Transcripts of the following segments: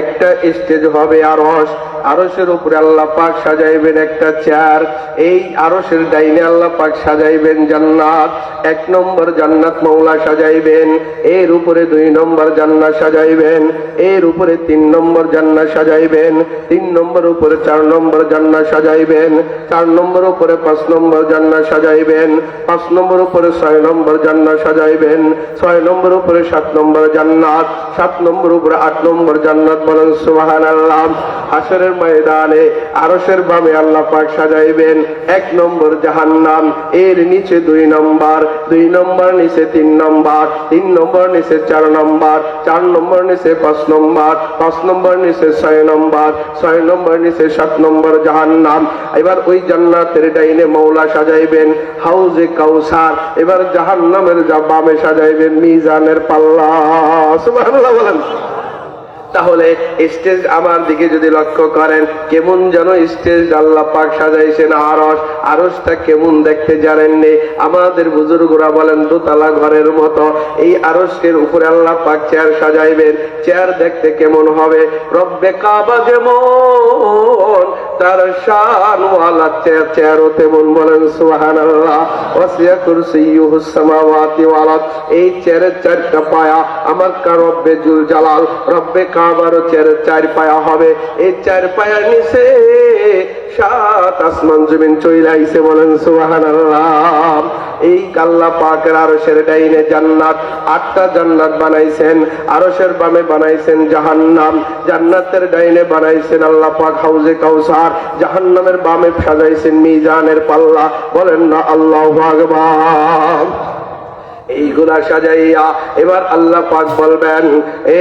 একটা স্টেজ হবে আরস আরসের উপরে আল্লাহ পাক সাজাইবেন একটা চেয়ার এই আরসের ডাইনে আল্লাহ পাক সাজাইবেন জান্নাত। এক নম্বর জান্নাত মৌলা সাজাইবেন। এর উপরে দুই নম্বর জান্নাত সাজাইবেন। এর উপরে তিন নম্বর জান্নাত সাজাইবেন। তিন নম্বর উপরে চার নম্বর জান্নাত সাজাইবেন। চার নম্বর উপরে পাঁচ নম্বর জান্নাত সাজাইবেন। পাঁচ নম্বর উপরে ছয় নম্বর জান্নাত সাজাইবেন। ছয় নম্বর উপরে সাত নম্বর জান্নাত। সাত নম্বর উপরে আট নম্বর বলেন সুবাহান আল্লাহ হাসরের ময়দানে আরসের বামে আল্লাহ পাক সাজাইবেন এক নম্বর জাহান্নাম, এর নিচে দুই নম্বর দুই নম্বর নিচে তিন নম্বর তিন নম্বর নিচে চার নম্বর চার নম্বর নিচে পাঁচ নম্বর পাঁচ নম্বর নিচে ছয় নম্বর ছয় নম্বর নিচে সাত নম্বর জাহান্নাম। এবার ওই জান্নাতের ডাইনে মৌলা সাজাইবেন, হাউজে কাউসার। এবার জাহান্নামের বামে সাজাইবেন, মিজানের পাল্লা। সুবহানাল্লাহ বলেন। তাহলে স্টেজ আমার দিকে যদি লক্ষ্য করেন, কেমন যেন স্টেজ আল্লাহ পাক সাজাইছেন আরস আরসটা কেমন দেখতে জানেননি? আমাদের বুজুর্গরা বলেন, দোতলা ঘরের মতো। এই আরসের উপরে আল্লাহ পাক চেয়ার সাজাইবেন। চেয়ার দেখতে কেমন হবে? রব্বে কাবা যেমন, তার শানওয়ালা চেয়ার, চেয়ারও তেমন বলেন সুহান আল্লাহ ওয়াসিয়া কুরসিয়ুহুস সামাওয়াতি ওয়াল এই চেয়ারের চারটা পায়া আমার কা রব্বে জুল জালাল রব্বে কাবারও চেয়ারের চার পায়া হবে। এই চার পায়ার নিচে সাত আসমান জমিন চইলাইছে বলেন সুহান এই কাল্লা পাকের আরশের ডাইনে জান্নাত, আটটা জান্নাত বানাইছেন। আরশের বামে বানাইছেন জাহান্নাম। জান্নাতের ডাইনে বানাইছেন আল্লাহ পাক হাউজে কাউসার। জাহান্নামের বামে সাজাইছেন মিজানের পাল্লা। বলেন না আল্লাহ আকবার। এইগুলা সাজাইয়া এবার আল্লাহ পাক বলবেন,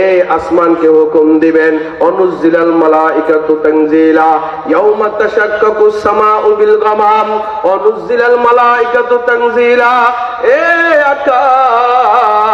এ আসমানকে হুকুম দিবেন অনুজিলাল মালাইকাতু তানজিলা, ইয়াউমা তাশাক্কাকু সামাউ বিল গামাম অনুজিলাল মালাইকাতু তানজিলা, এ আকাশ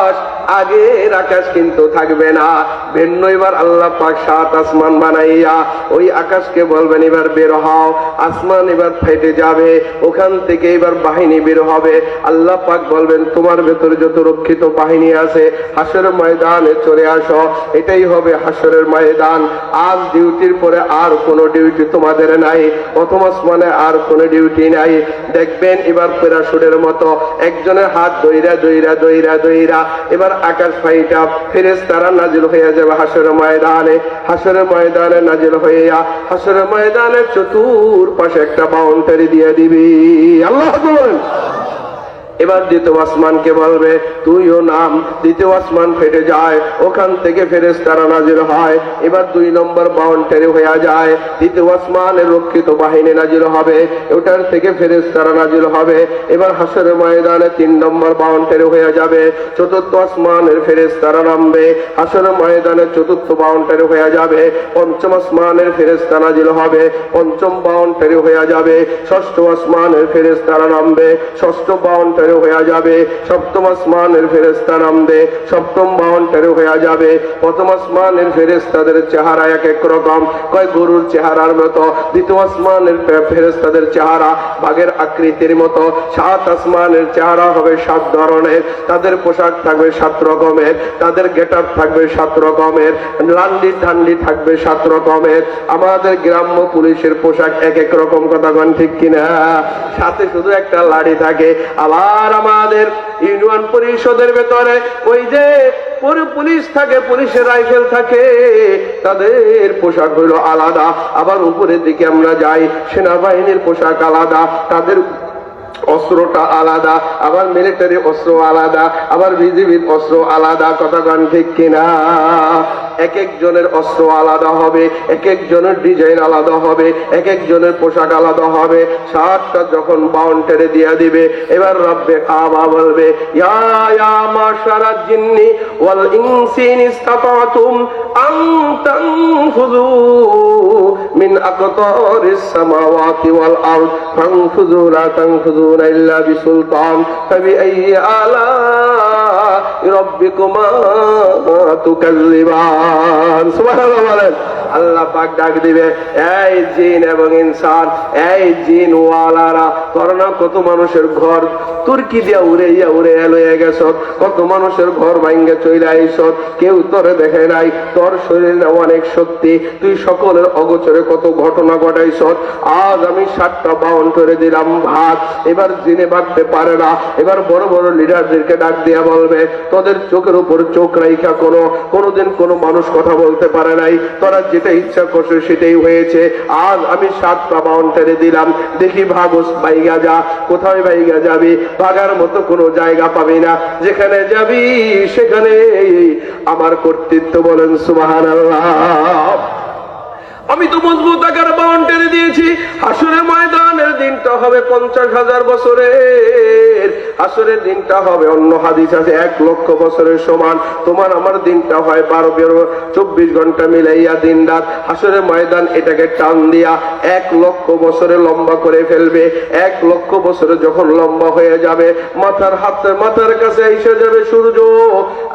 আগের আকাশ কিন্তু থাকবে না। ভিন্ন এবার আল্লাহ পাক সাত আসমান বানাইয়া ওই আকাশকে বলবেন, এবার বের হও। আসমান এবার ফেটে যাবে, ওখান থেকে এবার বাহিনী বের হবে। আল্লাহ পাক বলবেন, তোমার ভেতরে যত রক্ষিত বাহিনী আছে, হাসরের ময়দানে চলে আসো। এটাই হবে হাসরের ময়দান। আজ ডিউটির পরে আর কোনো ডিউটি তোমাদের নাই, প্রথম আসমানে আর কোনো ডিউটি নাই। দেখবেন এবার প্যারাশুটের মতো একজনের হাত দইরা দইরা দইরা দইরা এবার আকাশ ফাইটা ফেরেস তারা নাজিল হইয়া যাবে হাসরের ময়দানে। হাসরের ময়দানে নাজিল হইয়া হাসরের ময়দানে চতুর পাশে একটা বাউন্ডারি দিয়ে দিবি। আল্লাহ এবার দ্বিতীয় আসমানকে বলবে, তুইও নাম। দ্বিতীয় আসমান ফেটে যায়, ওখান থেকে ফেরেস তারা নাজির হয়। এবার দুই নম্বর বাউন্ডারি হয়ে যায়, দ্বিতীয় আসমানের রক্ষিত বাহিনী নাজির হবে, ওটার থেকে ফেরেস তারা নাজির হবে। এবার হাসরের ময়দানে তিন নম্বর বাউন্ডারি হয়ে যাবে, চতুর্থ আসমানের ফেরেস তারা নামবে। হাসরের ময়দানে চতুর্থ বাউন্ডারি হয়ে যাবে, পঞ্চম আসমানের ফেরেস নাজির হবে, পঞ্চম বাউন্ডারি হয়ে যাবে, ষষ্ঠ আসমানের ফেরেস তারা নামবে, ষষ্ঠ বাউন্ডারি হয়ে যাবে। সপ্তম আসমানের ফেরেস্তা নামবে। সপ্তম বাউন্ডারি হয়ে যাবে। প্রথম আসমানের ফেরেস্তাদের চেহারা এক এক রকম। কয় গরুর চেহারার মতো। দ্বিতীয় আসমানের ফেরেস্তাদের চেহারা বাঘের আকৃতির মতো। সাত আসমানের চেহারা হবে সাত ধরনের। তাদের পোশাক থাকবে সাত রকমের। তাদের গেট থাকবে সাত রকমের। লান্ডি ঠান্ডি থাকবে সাত রকমের। আমাদের গ্রাম্য পুলিশের পোশাক এক এক রকম। কথা ঠিক কিনা? সাথে শুধু একটা লাড়ি থাকে। আবার আমাদের ইউনিয়ন পরিষদের ভেতরে ওই যে পুলিশ থাকে, পুলিশের রাইফেল থাকে, তাদের পোশাক হইল আলাদা। আবার উপরের দিকে আমরা যাই, সেনাবাহিনীর পোশাক আলাদা, তাদের অস্ত্রটা আলাদা, আবার মিলিটারি অস্ত্র আলাদা, আবার বিজিবির অস্ত্র আলাদা কথাগণ ঠিক কিনা? এক একজনের অস্ত্র আলাদা হবে এক একজনের ডিজাইন আলাদা হবে এক একজনের পোশাক আলাদা হবে। সাতটা যখন বাউন্ডারি দিয়ে দিবে, এবার রব্বে কাবা বলবে, ইয়া অনেক শক্তি, তুই সকলের অগোচরে কত ঘটনা ঘটাইছ, আজ আমি সাতটা বাউন করে দিলাম ভাত, এবার জিনে বাঁধতে পারে না, এবার বড় বড় লিডারদেরকে ডাক দিয়া বলবে, তোদের চোখের উপর চোখ রাইখা কোনো কোনোদিন কোনো মানুষ কথা বলতে পারে নাই। তোরা যেটা ইচ্ছা করছ সেটাই হয়েছে। আজ আমি সাতটা মাউন্টেনে দিলাম। দেখি ভাগস বাইগা যা, কোথায় বাইগা যাবি? ভাগার মতো কোনো জায়গা পাবি না। যেখানে যাবি সেখানে আমার কর্তৃত্ব বলেন সুবাহান আমি তো মজবুত আকার বাউন টেনে দিয়েছি। হাসুরের ময়দানের দিনটা হবে পঞ্চাশ হাজার বছরের। হাসুরের দিনটা হবে, অন্য হাদিস আছে, এক লক্ষ বছরের সমান। তোমার আমার দিনটা হয় বারো বেরো, চব্বিশ ঘণ্টা মিলাইয়া দিন রাত। হাসুরের ময়দান এটাকে টান দিয়া এক লক্ষ বছরে লম্বা করে ফেলবে। এক লক্ষ বছরে যখন লম্বা হয়ে যাবে, মাথার হাতে মাথার কাছে এসে যাবে সূর্য।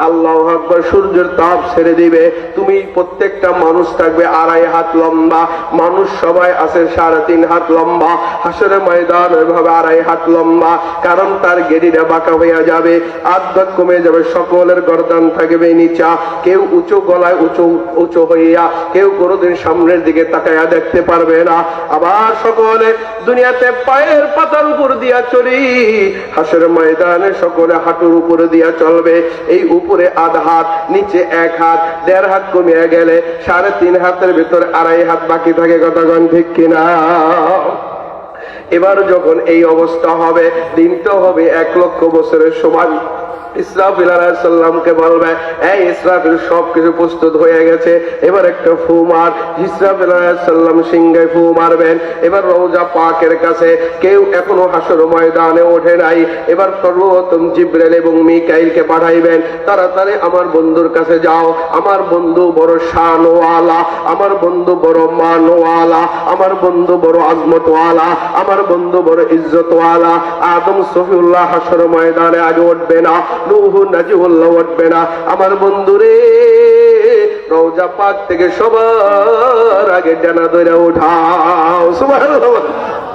আল্লাহ আকবর, সূর্যের তাপ ছেড়ে দিবে। তুমি প্রত্যেকটা মানুষ থাকবে আড়াই হাত লম্বা। মানুষ সবাই আছে সাড়ে তিন হাত লম্বা। হাসরে ময়দান ওইভাবে আড়াই হাত লম্বা। কারণ তার গেরিটা বাঁকা হইয়া যাবে। আধ্যাত কমে যাবে, সকলের গরদান থাকবে নিচা। কেউ উঁচু গলায় উঁচু উঁচু হইয়া, কেউ কোনোদিন সামনের দিকে তাকাইয়া দেখতে পারবে না। আবার সকলে দুনিয়াতে পায়ের পাতার উপর দিয়া চলি। হাসের ময়দানে সকলে হাঁটুর উপরে দিয়া চলবে। এই উপরে আধ হাত, নিচে এক হাত, দেড় হাত কমিয়া গেলে সাড়ে তিন হাতের ভিতরে আড়াই হাত বাকি থাকে কতক্ষণ ঠিক কিনা? এবার যখন এই অবস্থা হবে দিনটা হবে এক লক্ষ বছরের সমান। ইসরাফিল আলাইসাল্লামকে বলবে, এই ইসরাফিল, সবকিছু প্রস্তুত হয়ে গেছে। এবার একটা ফু মার। ইসরাফিল আলাইসাল্লাম সিংহে ফু মারবেন। এবার রোজা পাকের কাছে কেউ এখনও হাসর ময়দানে ওঠে নাই। এবার সর্বপ্রথম জিব্রেল এবং মিকাইলকে পাঠাইবেন। তাড়াতাড়ি আমার বন্ধুর কাছে যাও। আমার বন্ধু বড় শানওয়ালা। আমার বন্ধু বড় মানওয়ালা। আমার বন্ধু বড় আজমতওয়ালা। আমার বন্ধু বড় ইজ্জতওয়ালা আদম সফিউল্লাহ হাসর ময়দানে আগে উঠবে না, নুহু নাজিউল্লাহ উঠবে না। আমার বন্ধুরে, রওজা পাক থেকে সবার আগে জানা ধরে উঠাও। সুবহানাল্লাহ।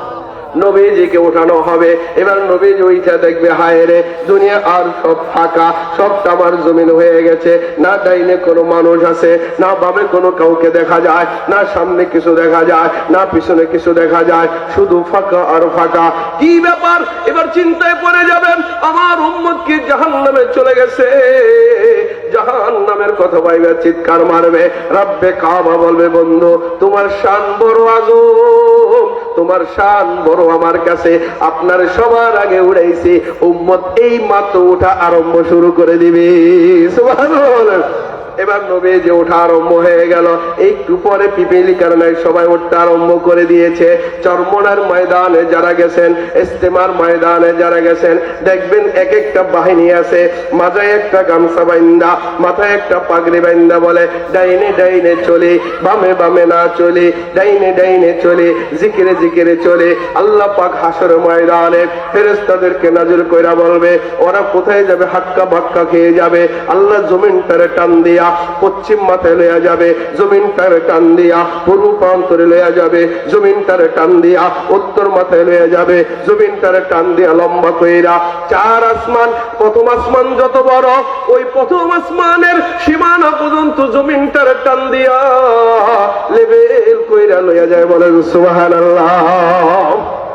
নবীজিকে উঠানো হবে। এবার নবীজি ওইটা দেখবে, হায় রে, দুনিয়া আর সব ফাঁকা, সবটা আমার জমিন হয়ে গেছে। না ডাইনে কোনো মানুষ আছে, না বামে কোনো কাউকে দেখা যায়, না সামনে কিছু দেখা যায়, না পিছনে কিছু দেখা যায়, শুধু ফাঁকা আর ফাঁকা। কি ব্যাপার? এবার চিন্তায় পড়ে যাবেন, আমার উম্মত কি জাহান নামে চলে গেছে? জাহান নামের কথা পাইবে চিৎকার মারবে। রাব্বে কাবা বলবে, বন্ধু, তোমার শান বড় আজ তোমার শান বড় আমার কাছে। আপনার সবার আগে উড়াইছি। উম্মত এই মাত্র উঠা আরম্ভ শুরু করে দিবে। সুবহানাল্লাহ এবার নবী যে ওঠা আরম্ভ হয়ে গেল, একটু পরে পিপিলি কারণে সবাই উঠতে আরম্ভ করে দিয়েছে। চরমনার ময়দানে যারা গেছেন, ইস্তেমার ময়দানে যারা গেছেন, দেখবেন এক একটা বাহিনী আছে, মাথায় একটা গামছা বাইন্দা, মাথায় একটা পাগড়ি বাইন্দা বলে, ডাইনে ডাইনে চলে, বামে বামে না চলে, ডাইনে ডাইনে চলে, জিকিরে জিকিরে চলে। আল্লাহ পাক হাসর ময়দানে ফেরেস্তাদেরকে নাজর কইরা বলবে, ওরা কোথায় যাবে? হাক্কা বাক্কা খেয়ে যাবে। আল্লাহ জমিনটারে টান দিয়া পশ্চিম মাথায় লইয়া যাবে, জমিনটারে টান দিয়া, পূর্ব প্রান্তরে লইয়া যাবে, জমিনটারে টান দিয়া, উত্তর মাথায় লইয়া যাবে, জমিনটারে টান দিয়া লম্বা কইরা, চার আসমান, প্রথম আসমান যত বড়, ওই প্রথম আসমানের সীমানা পর্যন্ত জমিনটারে টান দিয়া লেবেল কইরা লইয়া যায় বলেন, সুবহানাল্লাহ।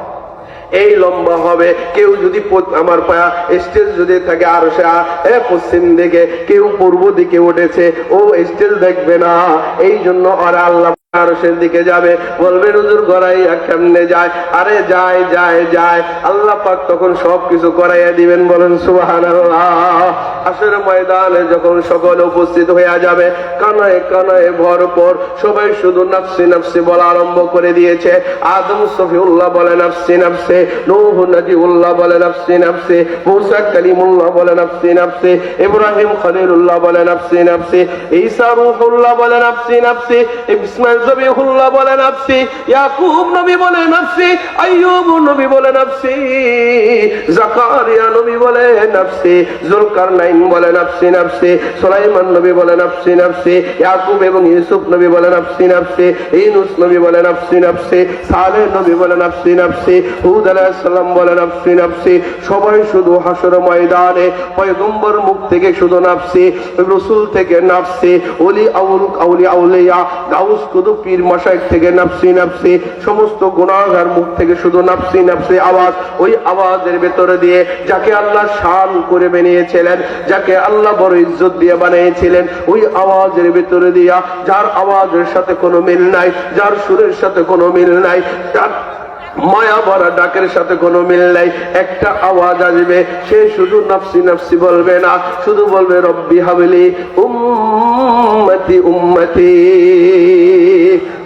এই লম্বা হবে। কেউ যদি আমার পায়া স্টেজ যদি থাকে আর সে পশ্চিম দিকে কেউ পূর্ব দিকে উঠেছে, ও স্টেজ দেখবে না। এই জন্য আর আল্লাহ আরশের দিকে যাবে। বলবে, হুজুর, গড়াইয়া কেমনে যায়? আরে, যায় যায় যায়। আল্লাহ পাক তখন সবকিছু করাইয়া দিবেন, বলেন, সুবহানাল্লাহ। আসলে ময়দানে যখন সকলে উপস্থিত হইয়া যাবে, কানায় কানায় ভরপুর সবাই শুধু নাফসি নাফসি বলা আরম্ভ করে দিয়েছে। আদম, সফিউল্লাহ বলে নাফসি নাফসি, নূহ, নাজিউল্লাহ বলে নাফসি নাফসি, মুসা কালিমুল্লাহ বলে নাফসি নাফসি, ইব্রাহিম খলিলুল্লাহ বলে নাফসি নাফসি, ঈসা রূহুল্লাহ বলে নাফসি নাফসি, ইসমাইল জবিহুল্লাহ বলে নাফসি, ইয়াকুব নবী বলে নাফসি, আইয়ুব নবী বলে নাফসি, জাকারিয়া নবী বলে নাফসি, জুলকারনাইন বলে নাফসি নাফসি। সুলাইমান নবী বলে নাফসি নাফসি। ইয়াকুব এবং ইউসুফ নবী বলে নাফসি নাফসি। ইউনুস নবী বলে নাফসি নাফসি। সালেহ নবী বলে নাফসি নাফসি। হুদ আলাইহিস সালাম বলে নাফসি নাফসি। সবাই শুধু হাসর ময়দানে, পয়গম্বর মুখ থেকে শুধু নাফসি, রসুল থেকে নাফসি, ওলি আউল, আউলি আউলিয়া, গাউস কুদু পীর মশাইক থেকে নাফসি নাফসি। সমস্ত গুনাহগার মুখ থেকে শুধু নাফসি নাফসি আওয়াজ। ওই আওয়াজের ভেতরে দিয়ে যাকে আল্লাহ শান করে বানিয়েছিলেন যাকে আল্লাহ বড় ইজ্জত দিয়ে বানিয়েছিলেন, ওই আওয়াজের ভেতরে দিয়া যার আওয়াজের সাথে কোনো মিল নাই, যার সুরের সাথে কোনো মিল নাই যার মায়া ভরা ডাকের সাথে কোনো মিল নাই, একটা আওয়াজ আসবে, সে শুধু নাফসি নাফসি বলবে না, শুধু বলবে, রব্বি হাবলি উম্মতি উম্মতি।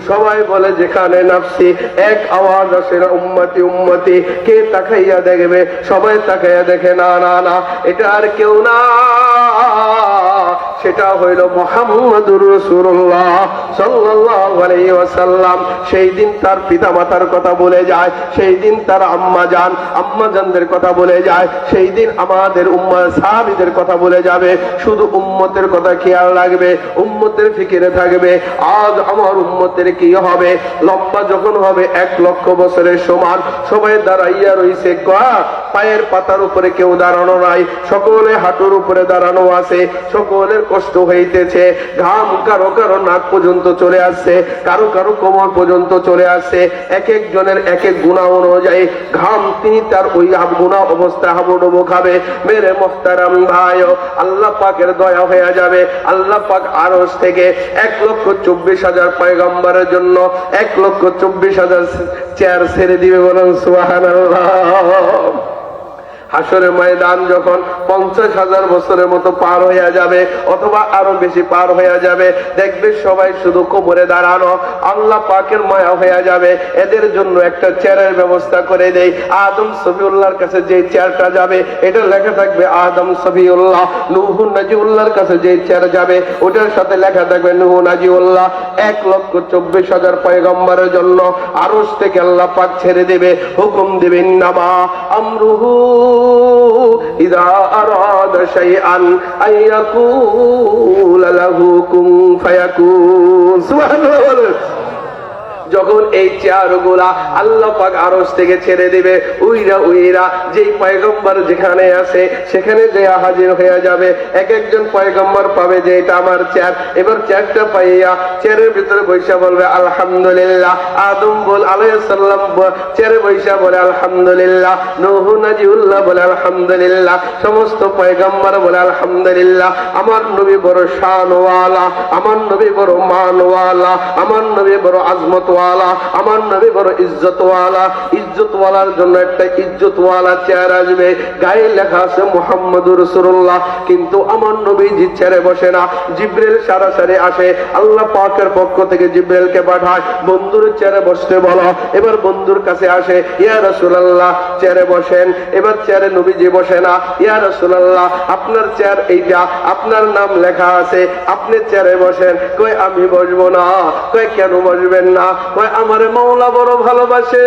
সবাই বলে, যেখানে নাপসি এক আওয়াজ আসে না, উম্মতি উম্মতি। কে তাকাইয়া দেখবে? সবাই তাকাইয়া দেখে, না না না, এটা আর কেউ না। সেটা হইল মোহাম্মদুর রসুল্লাহ সাল্লাল্লাহু আলাইহি ওয়াসাল্লাম। সেই দিন তার পিতা মাতার কথা বলে যায়, সেই দিন তার আম্মা জান আম্মা জানদের কথা বলে যায়, সেই দিন আমাদের উম্মা সাহাবীদের কথা বলে যাবে। শুধু উম্মতের কথা খেয়াল রাখবে, উম্মতের ফিকিরে থাকবে। আজ আমার উম্মতের কি হবে? লম্বা যখন হবে, এক লক্ষ বছরের সমান। সবাই দাঁড়াইয়া রইছে পায়ের পাতার উপরে কেউ দাঁড়ানো নাই। সকলে হাঁটুর উপরে দাঁড়ানো আছে। সকলের কষ্ট হইতেছে। ঘাম কারও কারও নাক পর্যন্ত চলে আসছে, কারও কারও কোমর পর্যন্ত চলে আসছে। এক একজনের এক এক গুণা অনুযায়ী ঘাম তিনি তার ওই গুণা অবস্থা হাবুডুবু খাবে। মেরে মোহতারাম ভাই আল্লাহ পাকের দয়া হয়ে যাবে। আল্লাহ পাক আরস থেকে এক লক্ষ চব্বিশ হাজার পয়গম্বরের জন্য এক লক্ষ চব্বিশ হাজার চেয়ার ছেড়ে দিবে বলেন সুহান হাসরের ময়দান যখন পঞ্চাশ হাজার বছরের মতো পার হইয়া যাবে, অথবা আরও বেশি পার হইয়া যাবে, দেখবে সবাই শুধু কোমরে দাঁড়ানো, আল্লাহ পাকের মায়া হইয়া যাবে। এদের জন্য একটা চেয়ারের ব্যবস্থা করে দেই। আদম সফিউল্লাহর কাছে যে চেয়ারটা যাবে, এটা লেখা থাকবে আদম সফিউল্লাহ, নুহু নাজিউল্লাহর কাছে যে চেয়ার যাবে, ওটার সাথে লেখা থাকবে নুহু নাজিউল্লাহ। এক লক্ষ চব্বিশ হাজার পয়গম্বরের জন্য আরস থেকে আল্লাহ পাক ছেড়ে দেবে, হুকুম দেবেন নামা আমরুহু إذا أراد شيئا أن يقول له كن فيكون سبحان الله যখন এই চেয়ারগুলা আল্লাহ পাক আরস থেকে ছেড়ে দিবে, উইরা উইরা, যেই পয়গম্বর যেখানে আছে, সেখানে যে হাজির হয়ে যাবে। এক একজন পয়গম্বর পাবে যে এটা আমার চেয়ার। এবার চেয়ারটা পাইয়া চেয়ারের ভিতরে বৈশা বলবে, আলহামদুলিল্লাহ। আদম বল আলাইসাল্লাম চেয়ারে বৈশা বলে, আলহামদুলিল্লাহ। নহু নাজিউল্লাহ বলে, আলহামদুলিল্লাহ। সমস্ত পয়গম্বর বলে, আলহামদুলিল্লাহ। আমার নবী বড় শানওয়ালা, আমার নবী বড় মানওয়ালা, আমার নবী বড় আজমত ওয়ালা আমার নবী বড় ইজ্জতওয়ালা। ইজ্জতওয়ালার জন্য একটা ইজ্জতওয়ালা চেয়ার আসবে। গায়ে লেখা আছে মোহাম্মদুর রসুল্লাহ কিন্তু আমার নবী জি চেয়ারে বসে না। জিব্রেল সারাসারি আসে। আল্লাহ পাকের পক্ষ থেকে জিব্রেলকে পাঠায়। বন্ধুর চেয়ারে বসতে বলো। এবার বন্ধুর কাছে আসে, ইয়া রসুলাল্লাহ, চেয়ারে বসেন। এবার চেয়ারে নবীজি বসে না, ইয়া রসুলাল্লাহ, আপনার চেয়ার এইটা, আপনার নাম লেখা আছে, আপনি চেয়ারে বসেন। কই আমি বসবো না। কই কেন বসবেন না? কয় আমারে মাওলা বড় ভালোবাসে।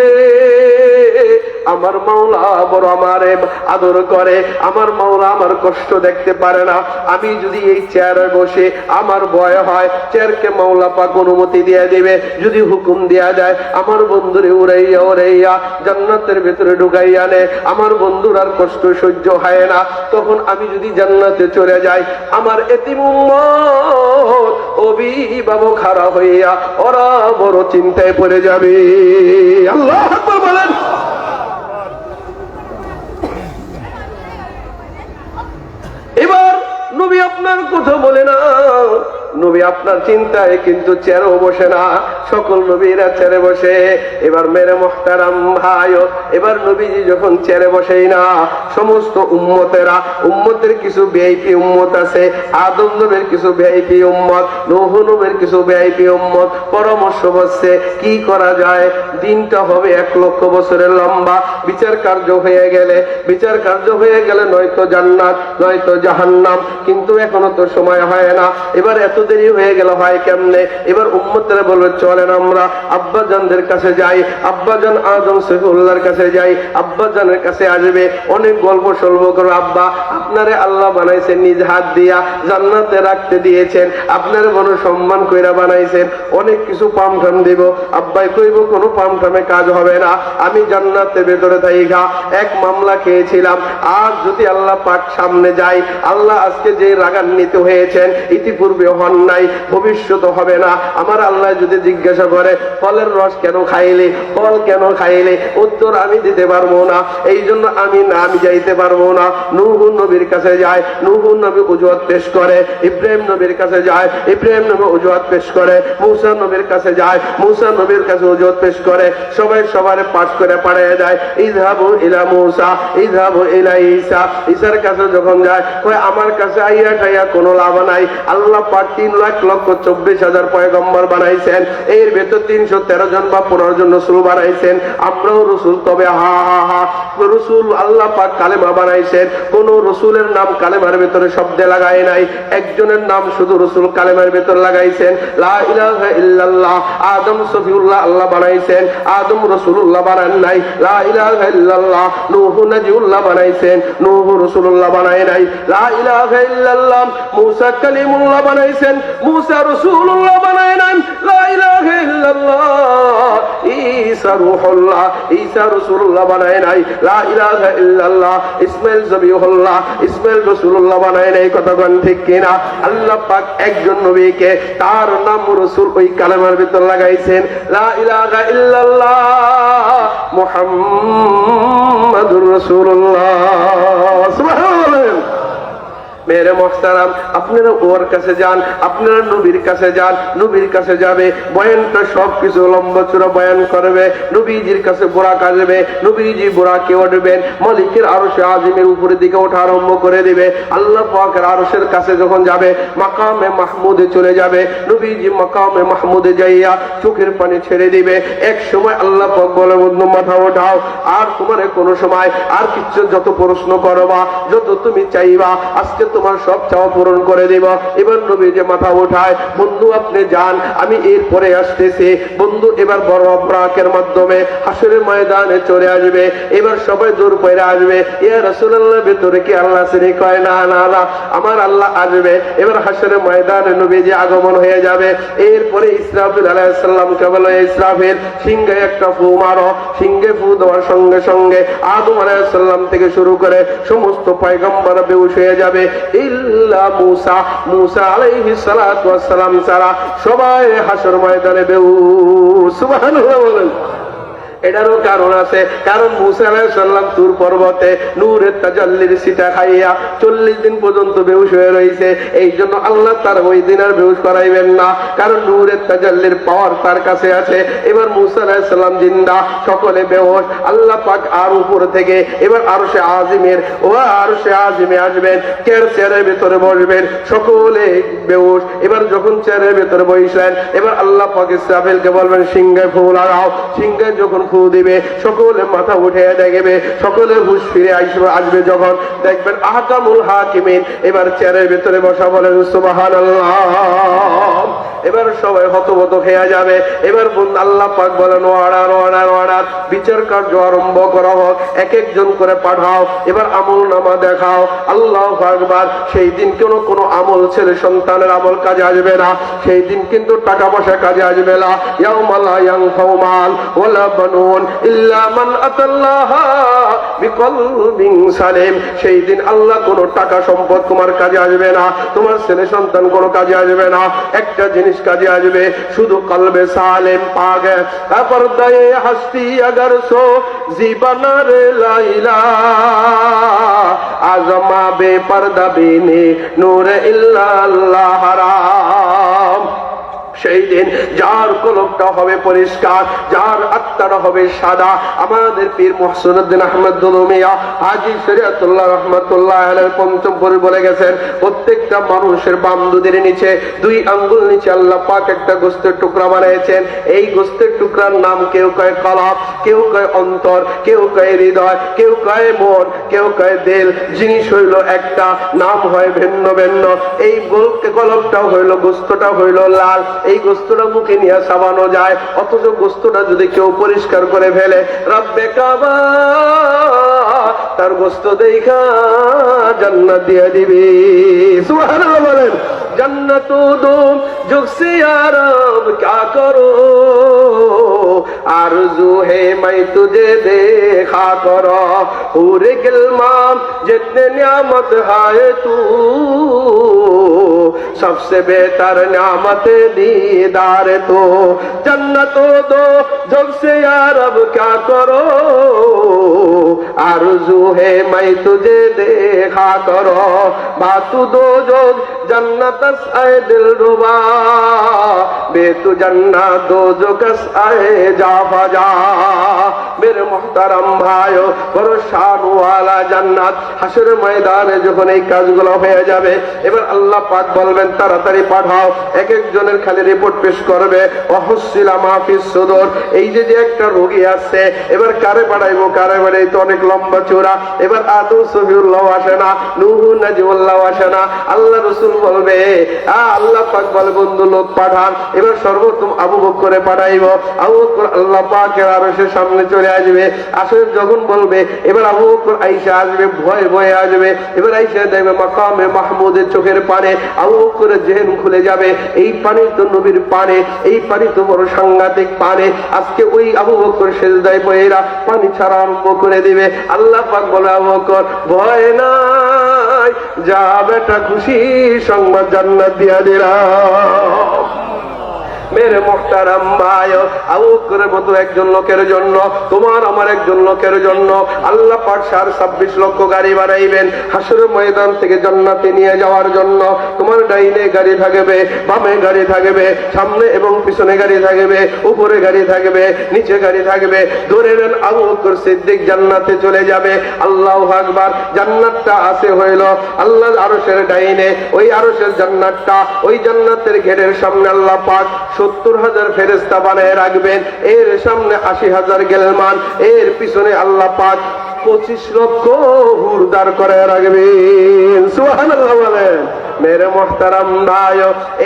আমার মাওলা বড় আমারে আদর করে, আমার মাওলা আমার কষ্ট দেখতে পারে না। আমি যদি এই চেয়ারে বসে আমার ভয় হয়, চেয়ারকে মাওলা পাক অনুমতি দিয়ে দিবে। যদি হুকুম দেয়া যায়, আমার বন্ধুরে উড়াইয়া উড়াইয়া জান্নাতের ভেতরে ঢুকাইয়া নে। আমার বন্ধুর আর কষ্ট সহ্য হয় না। তখন আমি যদি জান্নাতে চলে যাই, আমার এতিম অভিভাবক খারাপ হইয়া ওরা বড় চিন্তায় পড়ে যাবে। আল্লাহ বলেন। এবার নবী আপনার কথা বলে না। নবী আপনার চিন্তায় কিন্তু চেয়ারও বসে না, সকল নবীরা চেয়ারে বসে। এবার মেরে মোহতারাম ভাই, এবার নবীজি যখন চেয়ারে বসেই না, সমস্ত উম্মতেরা, উম্মতের কিছু ভিআইপি উম্মত আছে, আদম নবীর কিছু ভিআইপি উম্মত, নৌহ নবীর কিছু ভিআইপি উম্মত, পরামর্শ বসছে কি করা যায়? দিনটা হবে এক লক্ষ বছরের লম্বা, বিচার কার্য হয়ে গেলে, বিচার কার্য হয়ে গেলে নয়তো জান্নাত, নয়তো জাহান্নাম, কিন্তু এখনও তো সময় হয় না। এবার এত দেরি হয়ে গেল হয় কেমনে? এবার উম্মতেরা বলবে, চলেন আমরা আব্বাজানদের কাছে যাই, আব্বাজান আদম সফিউল্লাহর কাছে যাই, আব্বাজানের কাছে আসবে, অনেক গল্প সল্প করো আব্বা, আপনারে আল্লাহ বানাইছেন নিজ হাত দিয়া জান্নাতে রাখতে দিয়েছেন, আপনার বড় সম্মান কইরা বানাইছেন, অনেক কিছু পাম টাম দিব, আব্বাই কইব, কোনো পাম টামে কাজ হবে না, আমি জান্নাতের ভেতরে থাইগা এক মামলা খেয়েছিলাম আর যদি আল্লাহ পাক সামনে যাই আল্লাহ আজকে যে রাগান্বিত হয়েছেন ইতিপূর্বে হন নাই, ভবিষ্যৎ হবে না। আমার আল্লাহ যদি জিজ্ঞাসা করে, ফলের রস কেন খাইলে? ফল কেন খাইলে? উত্তর আমি দিতে পারব না। এই জন্য আমি না, আমি যাইতে পারব না। নুহুন নবীর কাছে যায় নুহুন নবী উজুয়াত পেশ করে। ইব্রাহিম নবীর কাছে যায়, ইব্রাহিম নবী উজুয়াত পেশ করে। মুসা নবীর কাছে যায়, মুসা নবীর কাছে উজুয়াত পেশ করে। সবাই সবার পাঠ করে পাঠিয়ে দেয় ইযহাবু ইলা মুসা, ইযহাবু ইলা ঈসা। ঈসার কাছে যখন যায়, কয়, আমার কাছে আইয়া টাইয়া কোনো লাভ নাই। আল্লাহ পাক তিন লাখ লক্ষ চব্বিশ হাজার পয়গম্বর বানাইছেন। এর ভেতর তিনশো তেরো জন বা পনেরো জন রসুল বানাইছেন। আমরাও রসুল তবে হা হা হা রসুল আল্লাহ পাক কালেমা বানাইছেন। কোন রসুলের নাম কালেমার ভেতরে শব্দে লাগায় নাই। একজনের নাম শুধু রসুল কালেমার ভেতর লাগাইছেন। আদম সফিউল্লাহ আল্লাহ বানাইছেন। আদম রসুল্লাহ বানান নাই। লা ইলাহা ইল্লাল্লাহ, নূহু নাজিউল্লাহ বানাইছেন। নূহু রসুল্লাহ বানায় নাই। লা মুসা কালিমুল্লাহ বানাইছেন। মুসা রসুল্লাহ বানায় পাক একজন নবীকে তার নাম রাসূল ওই কালেমার ভিতর লাগাইছেন, লা সুবহানাল্লাহ। মেরে মোহতারাম আপনারা ওর কাছে যান, আপনারা নবীর কাছে যান, নবীর কাছে যাবে, বয়ানটা সব কিছু লম্বা চূড়া বয়ান করবে, নবীজির কাছে বোরাক আসবে নবীজি বোরাকে উঠবেন মালিকের আরশে আজিমের উপরের দিকে ওঠা আরম্ভ করে দিবে। আল্লাহ পাকের আরশের কাছে যখন যাবে, মাকামে মাহমুদে চলে যাবে, নবীজি মাকামে মাহমুদে যাইয়া চোখের পানি ছেড়ে দিবে। এক সময় আল্লাহ পাক বলে, বন্ধু, মাথা ওঠাও, আর তোমার কোনো সময় আর কিছু যত প্রশ্ন করবা, যত তুমি চাইবা, আজকে তোমার সব চাওয়া পূরণ করে দেব। এবার নবী যে মাথা ওঠায়, বন্ধু, আপনি যান, আমি এরপরে আসতেছি। বন্ধু, এবার বড় অপরাকের মাধ্যমে হাসরের ময়দানে চলে আসবে। এবার সবাই দূর পয়রা আসবে। ইয়া রাসূলুল্লাহ, ভেতরে কি আল্লাহ শ্রেণি কয়? না না আমার আল্লাহ আসবে। এবার হাসরের ময়দানে নবী যে আগমন হয়ে যাবে। এরপরে ইসরাফিল আলাইহিস সালাম কে বলে, ইসরাফিল, সিংহে একটা ফু মারো, সিংহে ফু দেওয়ার সঙ্গে সঙ্গে আদম আলাইহিস সালাম থেকে শুরু করে সমস্ত পয়গম্বর বেউস হয়ে যাবে। সবাই হাসর ময়দানে বেউ সুবহানাল্লাহ বলেন। এটারও কারণ আছে। কারণ মুসা আলাইসাল্লাম তুর পর্বতে নূরের তাজাল্লির সিটা খাইয়া চল্লিশ দিন পর্যন্ত বেহুশ হয়ে রয়েছে এই জন্য আল্লাহ তার ওই দিন আর বেহুশ করাইবেন না। কারণ নূরের তাজাল্লির পাওয়ার তার কাছে আছে। এবার মুসা আলাইসাল্লাম জিন্দা, সকলে বেহুশ। আল্লাহ পাক আর উপর থেকে এবার আরও সে আজিমের, ও আরও সে আজিমে আসবেন। কের চেয়ারের ভেতরে বসবেন? সকলে বেহুশ। এবার যখন চেয়ারের ভেতরে বসলেন, এবার আল্লাহ পাক বলবেন সিংহে ফুল লাগাও। সিংহে যখন ফু দিবে সকলে মাথা উঠে দেখবে, সকলে হুশ ফিরে আসবে আসবে যখন। দেখবেন আহকামুল হাকিমিন, এবার চেয়ারের ভেতরে বসা বলেন সুবাহান এবার সবাই হতবত খেয়া যাবে। এবার বন্ধু আল্লাহ পাক বলেন ওয়াড়ার ওয়াড়ার ওয়াড়ার বিচার কার্য আরম্ভ করা হোক। এক একজন করে পাঠাও, এবার আমল নামা দেখাও। আল্লাহ আকবার, সেই দিন কোনো কোনো আমল ছেলে সন্তানের আমল কাজে আসবে না। সেই দিন কিন্তু টাকা পয়সা কাজে আসবে না। সেই দিন আল্লাহ টাকা সম্পদ তোমার কাজে আসবে না। তোমার ছেলে সন্তান কোনো কাজে আসবে না। একটা জিনিস কাজে আসবে, শুধু কলবে সালেম পাগে তারপর দায়ে হাসতি আগার সো জীবনারে লাইলা। আজমাবে পর্দা বিনে নূর ইল্লাল্লাহ সেই দিন যার কলবটা হবে পরিষ্কার, যার আত্মাটা হবে সাদা, আমাদের পীর মোহসিনুদ্দিন আহমদ দুলুমিয়া হাজি শরিয়াতুল্লাহ রহমতুল্লাহ পঞ্চম পরে বলে গেছেন, প্রত্যেকটা মানুষের বাম দুধের নিচে, দুই আঙ্গুল নিচে আল্লাহ পাক একটা গোস্তের টুকরা বানিয়েছেন। এই গোস্তের টুকরার নাম কেউ কয় কলাপ, কেউ কয় অন্তর, কেউ কয় হৃদয়, কেউ কয় মন, কেউ কয় দেল। জিনিস হইল একটা, নাম হয় ভিন্ন ভিন্ন। এই গোলকে হইল গোস্তটা হইল লাল। এই গোস্তটা মুখে নিয়ে সাবানো যায়। অথচ গোস্তটা যদি কেউ পরিষ্কার করে ফেলে, রাব্বে কাবা, তার গোস্ত দেখা জান্নাত দিয়ে দিবি। সুবহানাল্লাহ বলেন। जन्नत दो, जुग से आराम क्या करो? आरज़ू है मैं तुझे देखा करो। पूरे गिलमाम जितने नियामत है तू। सबसे बेहतर नियामत दीदार तो। जन्नत दो, जुग से यारब क्या करो? आरज़ू है मैं तुझे देखा करो। बातू दो जोग जन्नत आए दिल रुबा बेतु जन्ना दो जो कस आए जा फजा मेरे मोहतारम ভাইও বড় শানওয়ালা জান্নাত হাসরের ময়দানে যখন এই কাজগুলো হয়ে যাবে এবার আল্লাহ পাক বলবেন তাড়াতাড়ি পাঠাও এক একজনের খালি রিপোর্ট পেশ করবে অহসিলা মাহফিস সুদর এই যে যে একটা রোগী আছে এবার কারে পাঠাইবো কারে বাড়াই তো অনেক লম্বা চূড়া এবার আদৌ সফিউল্লাহ আসে না নুহু নাজিউল্লাহ আসে না আল্লাহ রসুল বলবে আ আল্লাহ পাক বলে, বন্ধু, লোক পাঠান। এবার সর্বোত্তম আবু বকরে পাঠাইব। আবু বকর আল্লাহ পাকের আরও সে সামনে চলে আসবে। আসলে যখন বলবে, এবার আবু বকর আইসা আসবে, ভয়ে ভয়ে আসবে। এবার আইসা দেখবে মাকামে মাহমুদের চোখের পানে আবু বকরের জেহেন খুলে যাবে। এই পানি তো নবীর পানে এই পানি তো বড় সাংঘাতিক পানে আজকে ওই আবু বকর সেজদায় বয়েরা পানি ছাড়া আরম্ভ করে দিবে। আল্লাহ পাক বলে, আবু বকর ভয় নাই যা বেটা খুশি সংবাদ জান্নাত দিয়া দিলাম। মেরে মোহতারাম ভাই আবুকরের মতো একজন লোকের জন্য, তোমার আমার একজন লোকের জন্য আল্লাহ পাক সার ছাব্বিশ লক্ষ গাড়ি বানাইবেন হাসুর ময়দান থেকে জান্নাতে নিয়ে যাওয়ার জন্য। তোমার ডাইনে গাড়ি থাকবে, বামে গাড়ি থাকবে, সামনে এবং পিছনে গাড়ি থাকবে, উপরে গাড়ি থাকবে, নিচে গাড়ি থাকবে। ধরে নেন আবু সিদ্দিক জান্নাতে চলে যাবে। আল্লাহ আকবার, জান্নাতটা আছে হইল আল্লাহ আরশের ডাইনে। ওই আরশের জান্নাতটা, ওই জান্নাতের ঘেরের সামনে আল্লাহ পাক সত্তর হাজার ফেরেস্তা বানায় রাখবেন। এর সামনে আশি হাজার গেলমান। এর পিছনে আল্লাহ পাক পঁচিশ লক্ষ হুরদার করে রাখবেন। সুবহানাল্লাহ বলেন। মেরে মোহতারাম ভাই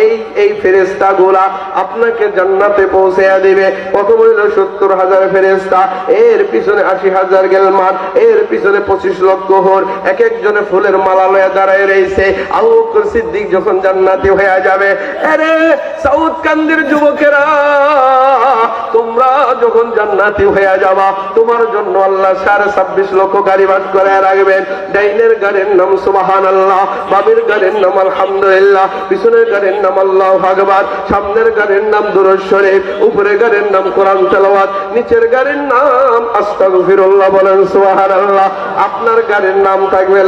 এই এই ফেরেস্তা গুলা আপনাকে জান্নাতে পৌঁছে দিবে। প্রথম হইল সত্তর হাজার ফেরেস্তা এর পিছনে আশি হাজার গেলমান এর পিছনে পঁচিশ লক্ষ হোর। এক একজনে ফুলের মালা লয়ে দাঁড়ায় রয়েছে আবু সিদ্দিক যখন জান্নাতি হয়ে যাবে, আরে সাউথ কান্দির যুবকেরা, তোমরা যখন জান্নাতি হয়ে যাবা, তোমার জন্য আল্লাহ সাড়ে ছাব্বিশ লক্ষ গাড়ি বাস করে রাখবেন। ডাইনের গাড়ির নাম সুবাহান আল্লাহ বাবির গাড়ির নাম আলহামদুলিল্লাহ। পিছনের গাড়ির নাম আল্লাহ ভাগবাদ সামনের গাড়ির নাম দুরুদ শরীফ, উপরের গাড়ির নাম কোরআন তেলাওয়াত, নিচের গাড়ির নাম আস্তাগফিরুল্লাহ বলেন সুবহান আল্লাহ আপনার গাড়ির নাম থাকবে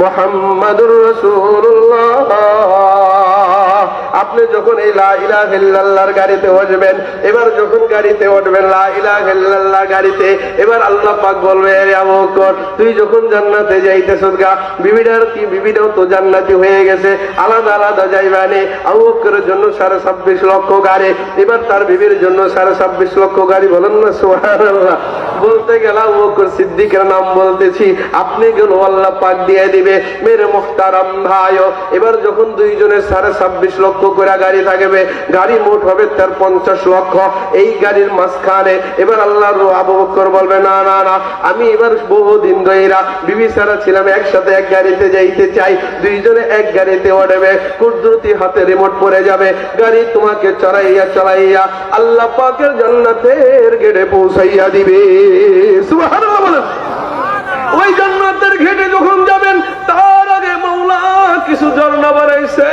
মুহাম্মাদুর রাসূলুল্লাহ। আপনি যখন এই লা ইলাহা গাড়িতে উঠবেন, এবার যখন গাড়িতে উঠবেন, লা ইলাহা ইল্লাল্লাহ গাড়িতে, এবার আল্লাহ পাক বলবে তুই যখন জান্নাতে যাইতেছস গা বিবিটার কি বিবিটাও তো জান্নাতি হয়ে গেছে, আলাদা আলাদা যাইবানে আবু বকরের জন্য সাড়ে ছাব্বিশ লক্ষ গাড়ি। এবার তার বিবির জন্য সাড়ে ছাব্বিশ লক্ষ গাড়ি বলেন না, সুবহানাল্লাহ। বলতে গেলে বকর সিদ্দিকের নাম বলতেছি, আপনি গেল আল্লাহ পাক দিয়ে দিবে, মেরে মুখতারাম ভাই এবার যখন দুইজনের সাড়ে ছাব্বিশ লক্ষ করে গাড়ি থাকবে। গাড়ি মোট হবে তার পঞ্চাশ লক্ষ। এই গাড়ির মাঝখানে এবার আল্লাহ আবু বলবে, না না না, আমি এবার বহুদিন ধরেরা বিবি সারা ছিলাম, একসাথে এক গাড়িতে যাইতে চাই। দুইজনে এক গাড়িতে ওঠবে, কুদরতি হাতে রিমোট পড়ে যাবে। গাড়ি তোমাকে চড়াইয়া চড়াইয়া আল্লাহ পাকের জান্নাতের গেড়ে পৌঁছাইয়া দিবে। ওই জান্নাতের ঘেটে যখন যাবেন, তার আগে মৌলা কিছু ঝর্ণা বানাইছে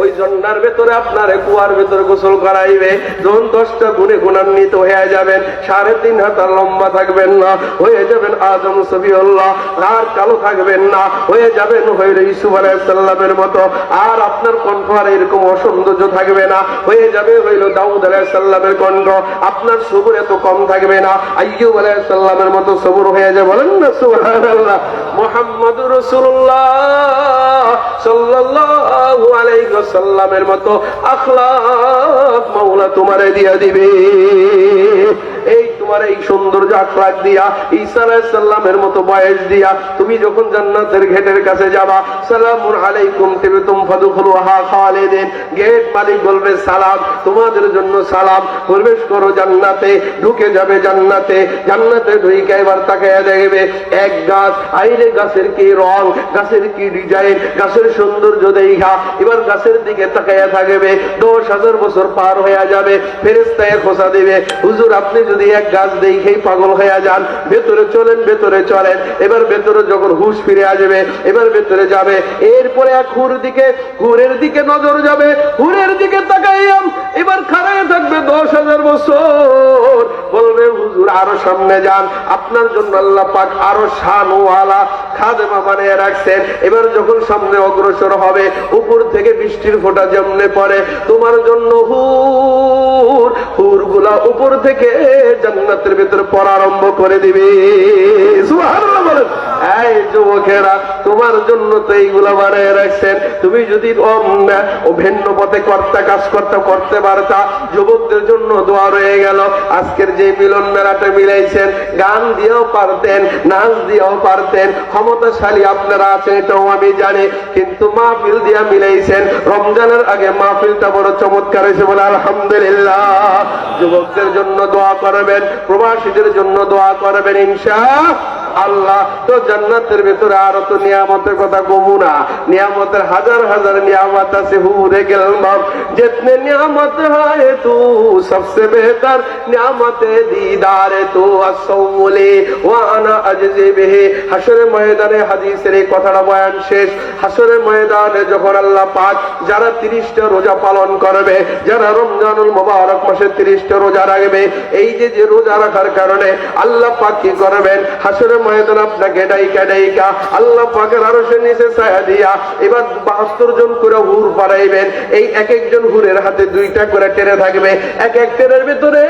ওই জন্নার ভেতরে আপনার কুয়ার ভেতরে গোসল করাইবে। যখন দশটা গুণে গুণান্বিত হয়ে যাবেন, সাড়ে তিন হাতার লম্বা থাকবেন না, হয়ে যাবেন আদম সবিউল্লাহ, আর কালো থাকবেন না, হয়ে যাবেন হইল ইসুফ আলাইসাল্লামের মতো, আর আপনার কণ্ঠ আর এরকম অসৌন্দর্য থাকবে না, হয়ে যাবে হইল দাউদ আলাইসাল্লামের কণ্ঠ, আপনার সবুর এত কম থাকবে না, আইয়ুব আলাইসাল্লামের মতো সবুর হয়ে যাবে বলেন না সুবহানাল্লাহ, মুহাম্মাদুর রাসূলুল্লাহ। ওয়াসাল্লামের মতো আখলাক মাওলা তোমারে দিয়া দিবে। তোমার এই সৌন্দর্য আখলাক দিয়া, ঈসা আলাইহিসসালামের মতো বয়স দিয়া তুমি যখন জান্নাতের গেটের কাছে যাবা সালামুন আলাইকুম তিবতুম ফাদখুলুহা খালিদিন। গেট মালিক বলবে, সালাম, তোমাদের জন্য সালাম। প্রবেশ করো জান্নাতে, ঢুকে যাবে জান্নাতে। জান্নাতে ঢুকে এবার তাকায় দেখবে, এক গাছ, আইরে গাছের কি রং, গাছের কি ডিজাইন, গাছের সৌন্দর্য দেখা এবার গাছের দিকে তাকাইয়া থাকবে, দশ হাজার বছর পার হয়ে যাবে ফেরেস্তায় খোসা দিবে। হুজুর, আপনি যদি এক গাছ দেখেই পাগল হয়ে যান। ভেতরে চলেন ভেতরে চলেন। এবার ভেতরে যখন হুশ ফিরে আসবে, এবার ভেতরে যাবে। এরপরে এক হুর দিকে, হুরের দিকে নজর যাবে। হুরের দিকে তাকাইয়াম, এবার খাড়াই থাকবে দশ হাজার বছর। বলবে, হুজুর, আরও সামনে যান। আপনার জন্য আল্লাহ পাক আরও শানওয়ালা খাদেমা বানিয়ে রাখছেন। এবার যখন সামনে অগ্রসর হবে, উপর থেকে বৃষ্টির ফোঁটা যেমনে পড়ে, তোমার জন্য হুর উপর থেকে পড়া আরম্ভ করে তুমি যদি ভিন্ন পথে কর্তা কাজ করতে করতে পারতা, যুবকদের জন্য দোয়া রয়ে গেল। আজকের যে মিলন মেলাটা মিলাইছেন, গান দিয়েও পারতেন, নাচ দিয়েও পারতেন ক্ষমতাশালী আপনারা আছেন এটাও আমি জানি। কিন্তু মাহফিল দিয়া মিলাইছেন। রমজানের আগে মাহফিলটা বড় চমৎকার হয়েছে বলে আলহামদুলিল্লাহ। যুবকদের জন্য দোয়া করবেন, প্রবাসীদের জন্য দোয়া করবেন ইনশা আল্লাহ তো জান্নাতের ভেতরে আরো তো নিয়ামতের কথা কমু না নিয়ামতের হাজার হাজার নিয়ামত আছে হুরে গেলাম जितने नियामत है तू सबसे बेहतर नियामत दीदार तू আসৌলে ওয়ানা আজজে বেহে হাসরের ময়দানে হাদিসের এই কথাটা বয়ান শেষ হাসরের ময়দানে যখন আল্লাহ পাক যারা তিরিশটা রোজা পালন করবে যারা রমজানুল মোবারক মাসে তিরিশটা রোজা রাখবে এই যে যে রোজা রাখার কারণে আল্লাহ পাক কি করবেন হাসরের ময়দান আপনাকে ডাইকা ডাইকা। আল্লাহ পাকের আরও সে নিচে ছায়া দিয়া এবার বাহাত্তর জন করে হুর পারাইবেন এই এক একজন হুরের হাতে দুইটা করে টেনে থাকবে। এক এক টেনের ভিতরে